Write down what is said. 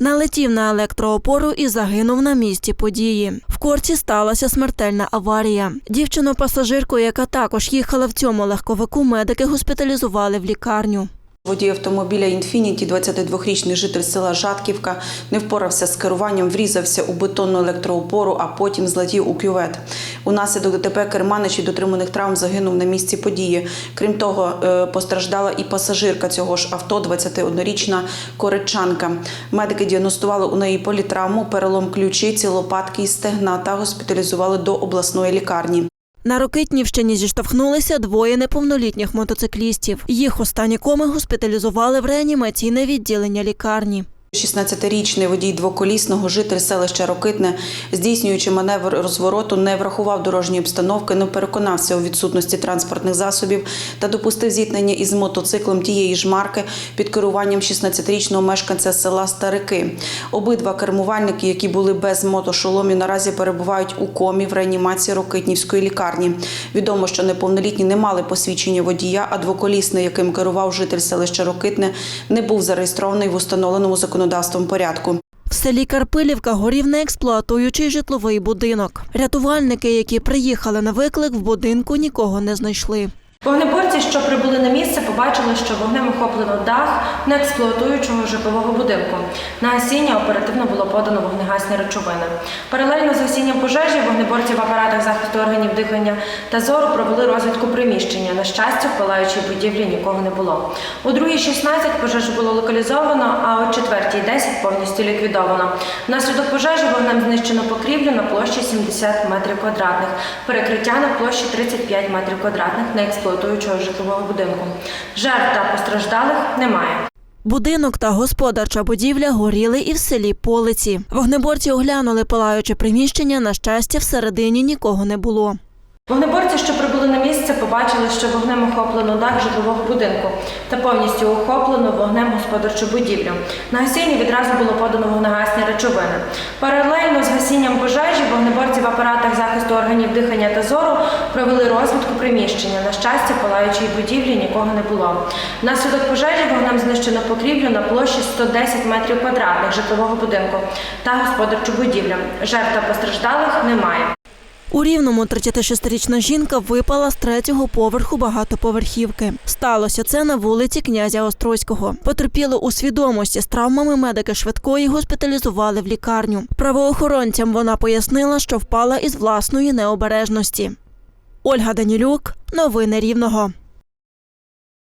Налетів на електроопору і загинув на місці події. В корці сталася смертельна аварія. Дівчину-пасажирку, яка також їхала в цьому легковику, медики госпіталізували в лікарню. Водій автомобіля «Інфініті», 22-річний житель села Жатківка, не впорався з керуванням, врізався у бетонну електроопору, а потім злетів у кювет. Унаслідок ДТП керманич від отриманих травм загинув на місці події. Крім того, е, постраждала і пасажирка цього ж авто, 21-річна коричанка. Медики діагностували у неї політравму, перелом ключиці, лопатки і стегна та госпіталізували до обласної лікарні. На Рокитнівщині зіштовхнулися двоє неповнолітніх мотоциклістів. Їх останні коми госпіталізували в реанімаційне відділення лікарні. 16-річний водій двоколісного житель селища Рокитне, здійснюючи маневр розвороту, не врахував дорожньої обстановки, не переконався у відсутності транспортних засобів та допустив зіткнення із мотоциклом тієї ж марки під керуванням 16-річного мешканця села Старики. Обидва кермувальники, які були без мотошоломів, наразі перебувають у комі в реанімації Рокитнівської лікарні. Відомо, що неповнолітні не мали посвідчення водія, а двоколісний, яким керував житель селища Рокитне, не був зареєстрований в установленому законодавством порядку. В селі Карпилівка горів неексплуатуючий житловий будинок. Рятувальники, які приїхали на виклик, в будинку нікого не знайшли. Вогнеборці, що прибули на місце, побачили, що вогнем охоплено дах неексплуатуючого житлового будинку. На гасіння оперативно було подано вогнегасні речовини. Паралельно з гасінням пожежі вогнеборці в апаратах захисту органів дихання та зору провели розвідку приміщення. На щастя, в палаючій будівлі нікого не було. У 2.16 пожежу було локалізовано, а о 4.10 повністю ліквідовано. Внаслідок пожежі вогнем знищено покрівлю на площі 70 метрів квадратних, перекриття на площі 35 метрів квадратних неексплуатуючого житлового будинку. Жертв та постраждалих немає. Будинок та господарча будівля горіли і в селі Полиці. Вогнеборці оглянули палаюче приміщення. На щастя, всередині нікого не було. Вогнеборці, що прибули на місце, побачили, що вогнем охоплено дах житлового будинку та повністю охоплено вогнем господарчу будівлю. На гасінні відразу було подано вогнегасні речовини. Паралельно з гасінням пожежі вогнеборці в апаратах захисту органів дихання та зору провели розвідку приміщення. На щастя, в палаючій будівлі нікого не було. Внаслідок пожежі вогнем знищено покрівлю на площі 110 метрів квадратних житлового будинку та господарчу будівлю. Жертв та постраждалих немає. У рівному 36-річна жінка випала з третього поверху багатоповерхівки. Сталося це на вулиці князя Острозького. Потерпіли у свідомості з травмами медики швидкої госпіталізували в лікарню. Правоохоронцям вона пояснила, що впала із власної необережності. Ольга Данілюк, новини Рівного.